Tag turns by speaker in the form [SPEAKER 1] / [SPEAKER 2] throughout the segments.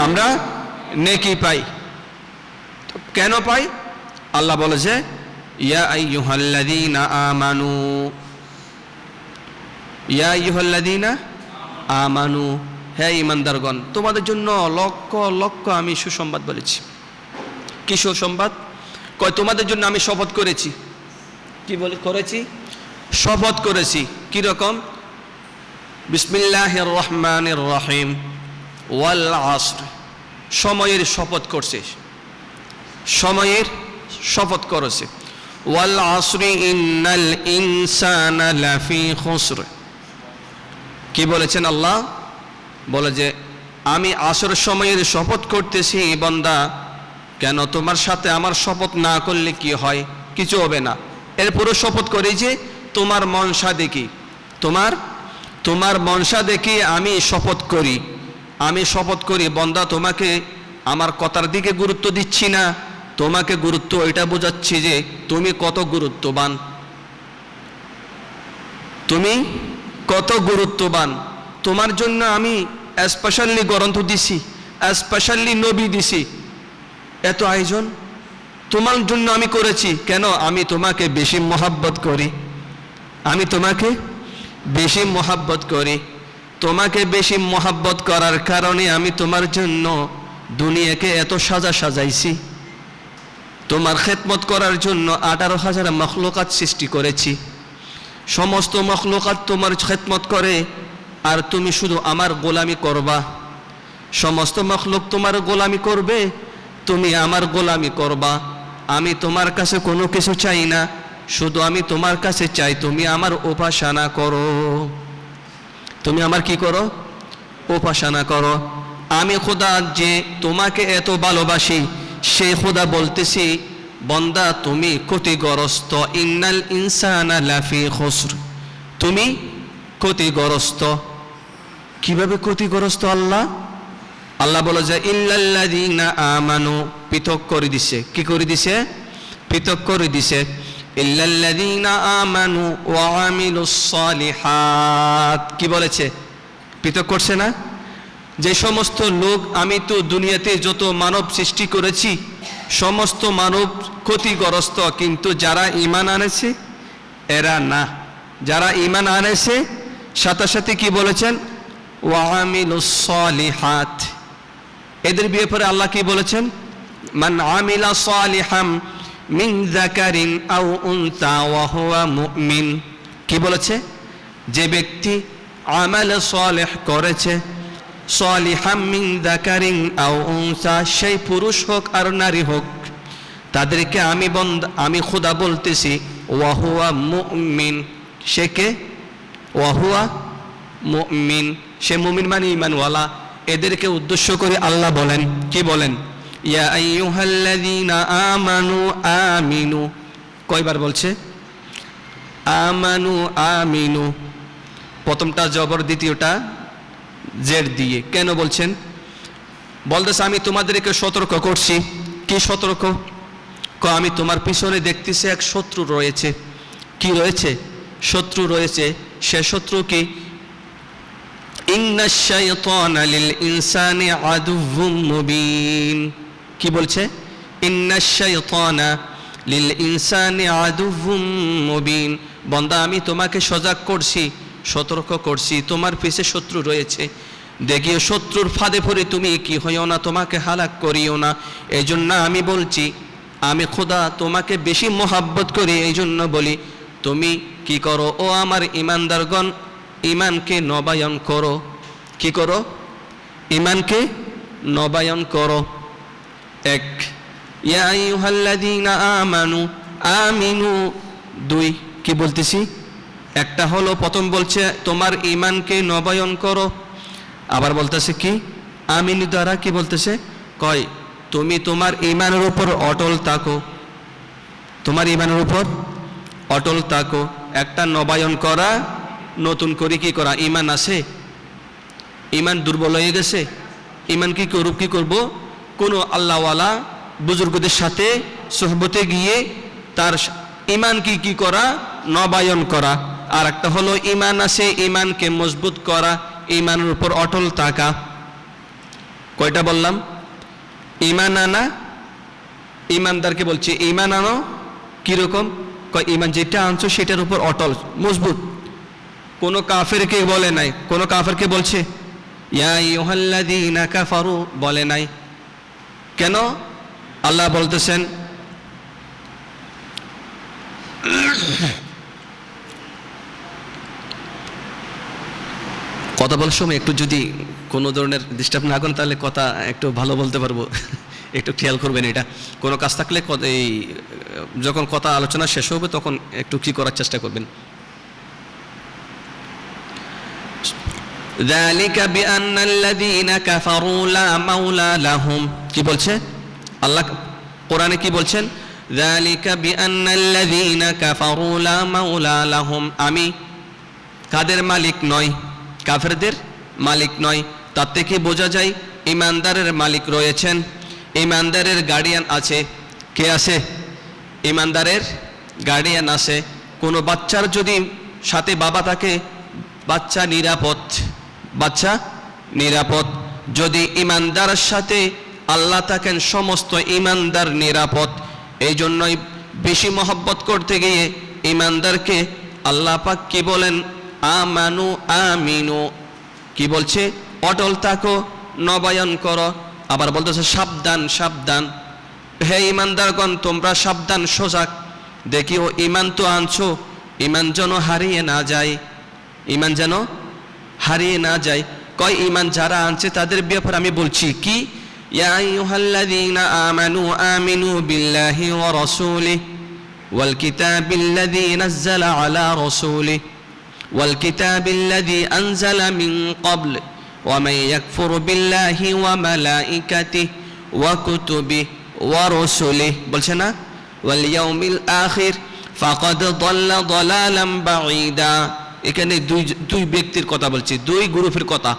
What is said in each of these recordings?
[SPEAKER 1] আমরা নেকি পাই। কেন পাই? আল্লাহ বলেছে ইয়া আইয়ুহাল্লাযীনা আমানু। ইয়া আমানু। হে ইমানদারগণ তোমাদের জন্য লক্ষ লক্ষ আমি সুসংবাদ বলেছি। কি সুসংবাদ? কয়, তোমাদের জন্য আমি শপথ করেছি। কি বলে, করেছি? শপথ করেছি। কি রকম? বিসমিল্লাহির রহমানির রহিম। ওয়াল আসর। সময়ের শপথ করছে। সময়ের শপথ করেছে। ওয়াল আসরি ইন্নাল ইনসানা লাফি খুসর। কি বলেছেন আল্লাহ? বলে যে, আমি আসর সময়ের শপথ করতেছি বন্দা, কেন তোমার সাথে আমার শপথ না করলে কি হয়? কিছু হবে না। এরপরও শপথ করি যে, তোমার মনসা দেখি। তোমার তোমার মনসা দেখি আমি শপথ করি। আমি শপথ করি, বন্দা, তোমাকে আমার কথার দিকে গুরুত্ব দিচ্ছি না। তোমাকে গুরুত্ব এটা বোঝাচ্ছি যে তুমি কত গুরুত্ববান। তুমি কত গুরুত্ববান। তোমার জন্য আমি স্পেশালি গ্রন্থ দিছি স্পেশালি নবী দিছি। এত আয়োজন তোমার জন্য আমি করেছি। কেন? আমি তোমাকে বেশি মহাব্বত করি। আমি তোমাকে বেশি মহাব্বত করি। তোমাকে বেশি মহাব্বত করার কারণে আমি তোমার জন্য দুনিয়াকে এত সাজা সাজাইছি। তোমার খেদমত করার জন্য আঠারো হাজার মখলুকাত সৃষ্টি করেছি। সমস্ত মখলুকাত তোমার খেদমত করে, আর তুমি শুধু আমার গোলামি করবা। সমস্ত মখলুক তোমার গোলামি করবে, তুমি আমার গোলামি করবা। আমি তোমার কাছে কোনো কিছু চাই না, শুধু আমি তোমার কাছে চাই, তুমি আমার উপাসনা করো। তুমি আমার কি করো? উপাসনা করো। আমি খোদা যে তোমাকে এত ভালোবাসি, সে খোদা বলতেছি, বন্দা, তুমি ক্ষতিগ্রস্ত। ইন্নাল ইনসানা লাফি খুসর। তুমি ক্ষতিগ্রস্ত। কীভাবে ক্ষতিগ্রস্ত আল্লাহ? আল্লাহ বলে যে ইল্লাল্লাযীনা আমানু। পৃথক করে দিছে। কি করে দিছে? পৃথক করে দিছে। ইল্লাল্লাযীনা আমানু ওয়া আমিলুস সালিহাত। কি বলেছে? পৃথক করছে না? যে সমস্ত লোক, আমি তো দুনিয়াতে যত মানব সৃষ্টি করেছি, সমস্ত মানব ক্ষতিগ্রস্ত, কিন্তু যারা ইমান আনেছে, এরা না। যারা ইমান আনেছে, সাথে সাথে কি বলেছেন? ওয়ামিলুস সালিহাত। এদের ব্যাপারে আল্লাহ কি বলেছেন? মান আমিলা সালিহাম মিন যাকারিন আও উনসা ওয়াহুয়া মুমিন। কি বলেছে? যে ব্যক্তি আমাল সালেহ করেছে, সালিহাম মিন যাকারিন আও উনসা, সেই পুরুষ হোক আর নারী হোক, তাদেরকে আমি বন্ধ, আমি খোদা বলতেছি ওয়াহুয়া মুমিন। সে কে? ওয়াহুয়া মুমিন। সে মুমিন মানে ইমানওয়ালা এদেরকে উদ্দেশ্য করে আল্লাহ বলেন। কি বলেন? আমানু আমিনু। কয়বার বলছে? আমানু আমিনু। প্রথমটা জবর, দ্বিতীয়টা জের দিয়ে। কেন বলছেন? বলতেছে, আমি তোমাদেরকে সতর্ক করছি। কি সতর্ক? ক আমি তোমার পিছনে দেখতেছি এক শত্রু রয়েছে। কি রয়েছে? শত্রু রয়েছে। সে শত্রু কি? ইন্না শাইতানা লিল ইনসানি আদুউম মুবিন। কি বলছে? বন্দা, আমি তোমাকে সজাগ করছি, সতর্ক করছি, তোমার পিছে শত্রু রয়েছে। দেখিও, শত্রুর ফাঁদে পড়ে তুমি কি হইও না, তোমাকে হালাক করিও না। এই জন্য আমি বলছি, আমি খোদা তোমাকে বেশি মোহাব্বত করি এই জন্য বলি, তুমি কি করো? ও আমার ইমানদারগণ ইমানকে নবায়ন করো। কি করো? ইমানকে নবায়ন করো। এক আমানু, আমিনু। দুই, কি বলতেছি? একটা হলো, প্রথম বলছে, তোমার ইমানকে নবায়ন করো। আবার বলতেছে, কি? আমিনু দ্বারা কি বলতেছে? কয়, তুমি তোমার ইমানের উপর অটল থাকো। তোমার ইমানের উপর অটল থাকো। একটা নবায়ন করা, নতুন করে কি করা? ইমান আছে? ইমান দুর্বল হয়ে গেছে? ইমান কি করব কি করব? কোনো আল্লাহওয়ালা বুজুর্গদের সাথে সোহবতে গিয়ে তার ইমান কি কি করা? নবায়ন করা। আর একটা হলো ইমান আছে ইমানকে মজবুত করা ইমানের উপর অটল থাকা। কয়টা বললাম? ইমান আনা ইমানদারকে বলছে ইমান আনো কীরকম ইমান যেটা আনছো সেটার উপর অটল, মজবুত। কোনো কাফেরকে বলে নাই। কোনো কাফেরকে বলছে, ইয়া ইউহাল্লাযীনা কাফারু, বলে নাই। কেন? আল্লাহ বলতেছেন, কথা বলার সময় একটু যদি কোনো ধরনের ডিস্টার্ব না করেন, তাহলে কথা একটু ভালো বলতে পারব। একটু খেয়াল করবেন এটা। কোনো কাজ থাকলে এই, যখন কথা আলোচনা শেষ হবে, তখন একটু কি করার চেষ্টা করবেন? ذلك بأن الذين كفروا لا مولى لهم কি বলছে আল্লাহ কোরআনে কি বলছেন ذلك بأن الذين كفروا لا مولى لهم আমি কাদের মালিক নয় কাফেরদের মালিক নয় তার থেকে বোঝা যায় ইমানদারের মালিক রয়েছেন ইমানদারের গার্ডিয়ান আছে কে আছে ইমানদারের গার্ডিয়ান আছে কোনো বাচ্চার যদি সাথে বাবা থাকে বাচ্চা নিরাপদ বাচ্চা, নিরাপদ। যদি ইমানদারের সাথে আল্লাহ থাকেন, সমস্ত ইমানদার নিরাপদ। এই জন্যই বেশি মহব্বত করতে গিয়ে ইমানদারকে আল্লাহ পাক কি বলেন? আমানু আমিনু। কি বলছে? অটল থাকো, নবায়ন করো। আবার বলতেছে, সাবধান সাবধান। হে ইমানদারগণ, তোমরা সাবধান সোজাক দেখিও, ইমান তো আনছো, ইমান যেন হারিয়ে না যায়। ইমান যেন হারিয়ে না যায় কয় ইমান যারা আনছে তাদের ব্যাপারে আমি বলছি কি ইয়া আইয়ুহাল্লাযীনা আমানু আমিনু বিল্লাহি ওয়া রাসূলিহি ওয়াল কিতাবিল্লাযী নাযালা আলা রাসূলিহি والكتاب الذي أنزل من قبل ومن يكفر بالله وملائكته وكتبه ورسله بلشنا واليوم الآخر فقد ضل ضلالا بعيدا এখানে দুই দুই ব্যক্তির কথা বলছে, দুই গ্রুপের কথা।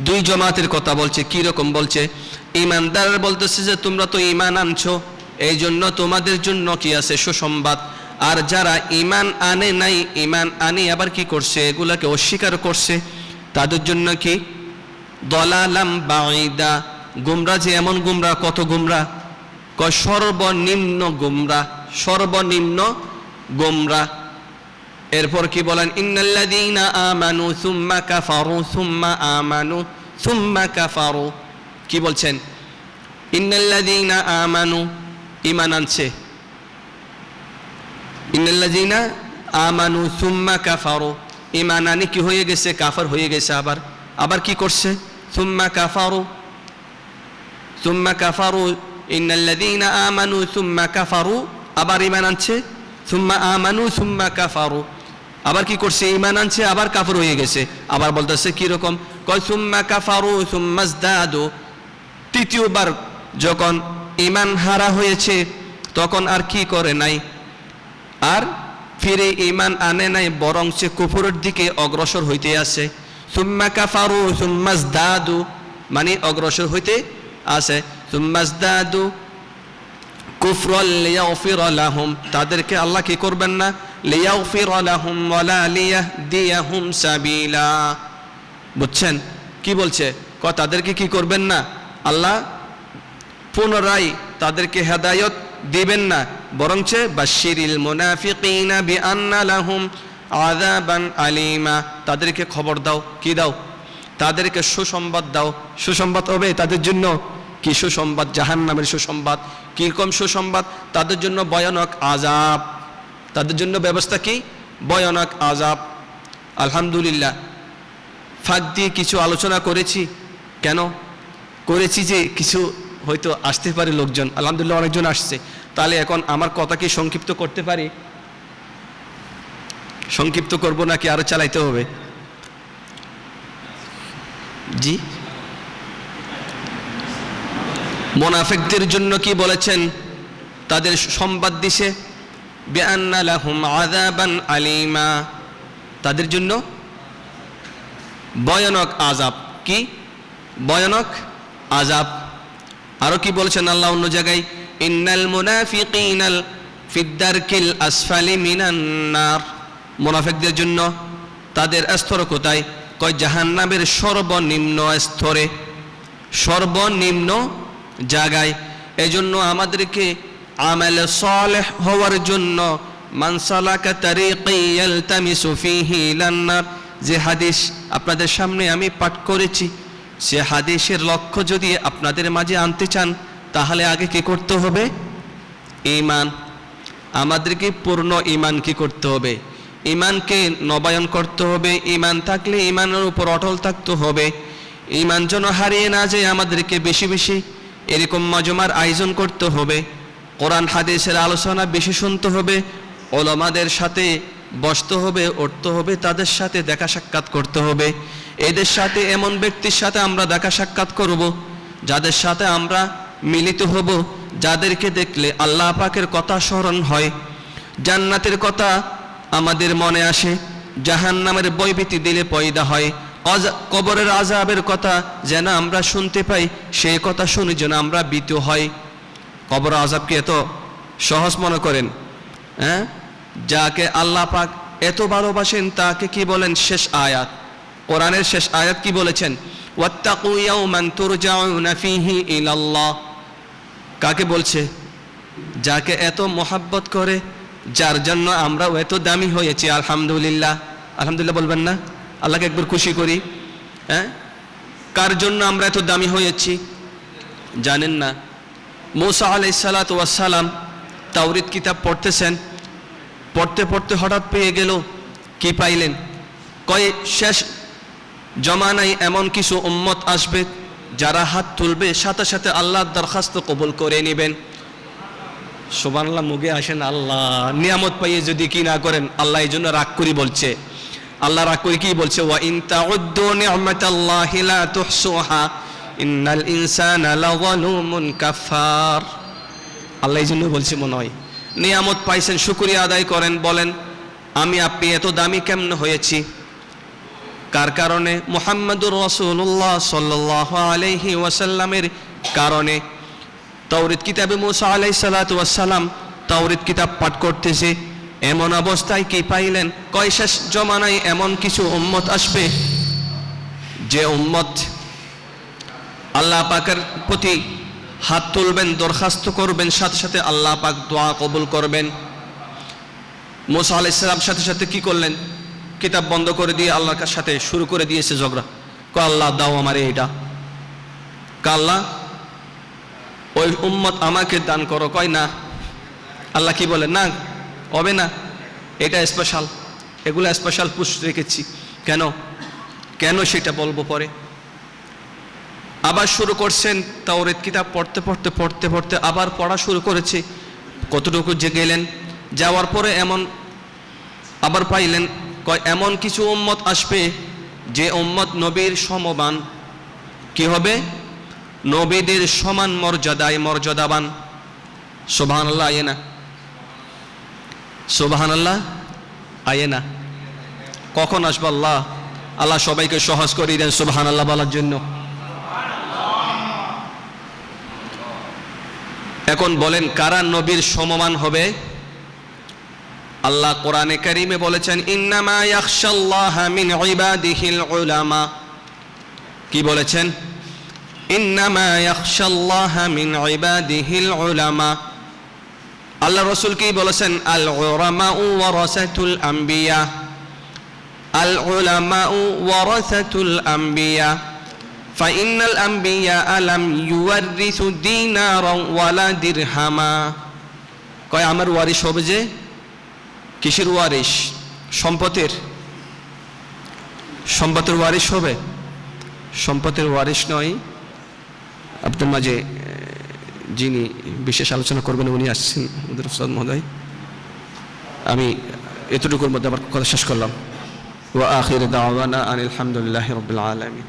[SPEAKER 1] দুই জমাতের কথা বলছে, কি রকম বলছে? ইমানদার বলতেছে যে, তোমরা তো ইমান আনছো এই জন্য তোমাদের জন্য কি আছে সুসংবাদ? আর যারা ইমান আনে নাই ইমান আনে আবার কি করছে? এগুলাকে অস্বীকার করছে। তাদের জন্য কি? দলালাম বাঈদা। গুমরা যে এমন গুমরা, কত গুমরা? সর্বনিম্ন গুমরা সর্বনিম্ন গুমরা। এরপর কি বলেন? ইন্নাল্লাযীনা আমানু সুম্মা কাফারু, সুম্মা আমানু, সুম্মা কাফারু। কি বলছেন? ইন্নাল্লাযীনা আমানু, ঈমান আনছে। ইন্নাল্লাযীনা আমানু, সুম্মা কাফারু। ঈমান আনি কি হয়ে গেছে? কাফার হয়ে গেছে আবার। আবার কি করছে? সুম্মা কাফারু। সুম্মা কাফারু। ইন্নাল্লাযীনা আমানু, সুম্মা কাফারু। আবার ঈমান আনছে? সুম্মা আমানু, সুম্মা কাফারু। আবার কি করছে? ইমান আনছে, আবার কাফর হয়ে গেছে। আবার বলতেছে, কি রকম? কয় তৃতীয়বার যখন ইমান হারা হয়েছে, তখন আর কি করে নাই? আর ফিরে ইমান আনে নাই, বরং সে কুফুরের দিকে অগ্রসর হইতে আছে সুম্মা কাফারু সুম্মাজ দাদু মানে অগ্রসর হইতে আছে সুম্মাজ দাদু কুফরল তাদেরকে আল্লাহ কি করবেন না? বুঝছেন? কি বলছে? ক তাদেরকে কি করবেন না? আল্লাহ পুনরায় তাদেরকে হেদায়ত দিবেন না। বরঞ্চে বাশিরিল মুনাফিকিনা বিআন্না আলিমা। তাদেরকে খবর দাও। কি দাও? তাদেরকে সুসংবাদ দাও। সুসংবাদ হবে তাদের জন্য। কি সুসংবাদ? জাহান্নামের সুসংবাদ। কীরকম সুসংবাদ? তাদের জন্য ভয়ানক আজাব তাদের জন্য ব্যবস্থা কি? ভয়ানক আজাব আলহামদুলিল্লাহ। ফাঁক দিয়ে কিছু আলোচনা করেছি। কেন? করেছি যে কিছু হয়তো আসতে পারে লোকজন। আলহামদুলিল্লাহ অনেকজন আসছে। তাহলে এখন আমার কথা কি সংক্ষিপ্ত করতে পারি? সংক্ষিপ্ত করব নাকি আরও চালাইতে হবে? জি। মোনাফেকদের জন্য কি বলেছেন? তাদের সংবাদ দিছে। আলিমা। তাদের জন্য ভয়ানক আজাব কি? ভয়ানক আজাব আরও কি বলছেন আল্লাহ অন্য জায়গায়? ইন্নাল মুনাফিকিনাল ফিদ্দারকিল আসফালি মিনান নার। মুনাফিকদের জন্য তাদের স্তর কোথায় কয় জাহান্নামের সর্বনিম্ন স্তরে। সর্বনিম্ন জায়গায়। এজন্য আমাদেরকে আমল সালেহ হওয়ার জন্য যে হাদিস আপনাদের সামনে আমি পাঠ করেছি, সে হাদিসের লক্ষ্য যদি আপনাদের মাঝে আনতে চান, তাহলে আগে কি করতে হবে? ইমান আমাদেরকে পূর্ণ ইমান কি করতে হবে? ইমানকে নবায়ন করতে হবে ইমান থাকলে ইমানের উপর অটল থাকতে হবে। ইমান যেন হারিয়ে না যায় আমাদেরকে বেশি বেশি, এরকম মজমার আয়োজন করতে হবে। কোরআন হাদিসের আলোচনা বেশি শুনতে হবে, ওলামাদের সাথে বসতে হবে, উঠতে হবে, তাদের সাথে দেখা সাক্ষাৎ করতে হবে। এদের সাথে এমন ব্যক্তির সাথে আমরা দেখা সাক্ষাৎ করব, যাদের সাথে আমরা মিলিত হব, যাদেরকে দেখলে আল্লাহ পাকের কথা স্মরণ হয়। জান্নাতের কথা আমাদের মনে আসে জাহান নামের বৈভীতি দিলে পয়দা হয়। কবরের আজাবের কথা যেন আমরা শুনতে পাই, সেই কথা শুনে যেন আমরা বিত হই। কবর আজাবকে এত সহজ মনে করেন হ্যাঁ? যাকে আল্লাহ পাক এত ভালোবাসেন, তাকে কি বলেন? শেষ আয়াত। কোরআনের শেষ আয়াত কি বলেছেন? কাকে বলছে? যাকে এত মোহাব্বত করে, যার জন্য আমরাও এত দামি হয়েছি, আলহামদুলিল্লাহ। আলহামদুলিল্লাহ বলবেন না? আল্লাহকে একবার খুশি করি হ্যাঁ? কার জন্য আমরা এত দামি হয়েছি? জানেন না। মৌসা আলাই সালাত ওয়াসালাম তাওরিত কিতাব পড়তেছেন। পড়তে পড়তে হঠাৎ পেয়ে গেল, কি পাইলেন? কয়ে, শেষ জমানায় এমন কিছু উম্মত আসবে যারা হাত তুলবে, সাথে সাথে আল্লাহর দরখাস্ত কবুল করে নেবেন। সোবানল্লাহ মুগে আসেন, আল্লাহ, নিয়ামত পাইয়ে যদি কি না করেন, আল্লাহ এই জন্য রাগ করি বলছে। আল্লাহ রাগ করে কি বলছে? ওয়া ইন তাউদ্দু নি'মাতাল্লাহি লা তুহসুহা। ইন্নাল ইনসানা কাফার আল্লাহ এই জন্য বলছে মনে হয়, নিয়ামত পাইছেন, শুকরিয়া আদায় করেন, বলেন, আমি আপনি এত দামি কেমন হয়েছি? কার কারণে? মুহাম্মদুর রসুল্লাহ সাল্লাহ আলহি ওয়াসাল্লামের কারণে। তৌরিত কিতাবে মুসা আলাই সালাতাম তৌরিত কিতাব পাঠ করতেছে, এমন অবস্থায় কি পাইলেন? কয় শেষ জমানায় এমন কিছু উম্মত আসবে? যে উম্মত আল্লাহ পাকের প্রতি হাত তুলবেন, দরখাস্ত করবেন, সাথে সাথে আল্লাহ পাক দোয়া কবুল করবেন। মোসা আলাইসালাম সাথে সাথে কি করলেন? কিতাব বন্ধ করে দিয়ে আল্লাহর সাথে শুরু করে দিয়েছে ঝগড়া। ক আল্লাহ, দাও আমারে এটা। কা আল্লাহ, ওই উম্মত আমাকে দান করো। কয়, না। আল্লাহ কি বলে, না, হবে না, এটা স্পেশাল এগুলো স্পেশাল পুষ রেখেছি। কেন? কেন সেটা বলব পরে? আবার শুরু করছেন তাওরেত কিতাব পড়তে পড়তে পড়তে পড়তে আবার পড়া শুরু করেছে। কতটুকু যে গেলেন যাওয়ার পরে এমন আবার পাইলেন, কয়, এমন কিছু উম্মত আসবে যে উম্মত নবীর সমবান। কি হবে? নবীদের সমান মর্যাদায় মর্যাদাবান। সোবাহান আল্লাহ আয়ে না সোবাহান আল্লাহ আয়ে না কখন আসবে আল্লাহ? আল্লাহ সবাইকে সহজ করিয়ে দেন সোবাহান আল্লাহ বলার জন্য। এখন বলেন, কারা নবীর সমমান হবে? আল্লাহ কোরআনে কারিমে বলেছেন, ইন্নামা মিন কি বলেছেন? ইন্নামা আল্লাহ রসুল কি বলেছেন? আল উলামা আম্বিয়া। আল উলামা ওয়ারাসাতুল আম্বিয়া। فإن الأنبياء لم يورثوا دينارا ولا درهما কয় আমার ওয়ারিশ হবে যে কিসের ওয়ারিশ সম্পদের সম্পদের ওয়ারিশ হবে সম্পদের ওয়ারিশ নয় আপনার মাঝে আহ, যিনি বিশেষ আলোচনা করবেন উনি আসছেন আমাদের উস্তাদ মহোদয় আমি এতটুকুর মধ্যে আমার কথা শেষ করলাম ওয়া আখির দাওয়ানা আনিল হামদুলিল্লাহি রাব্বিল আলামিন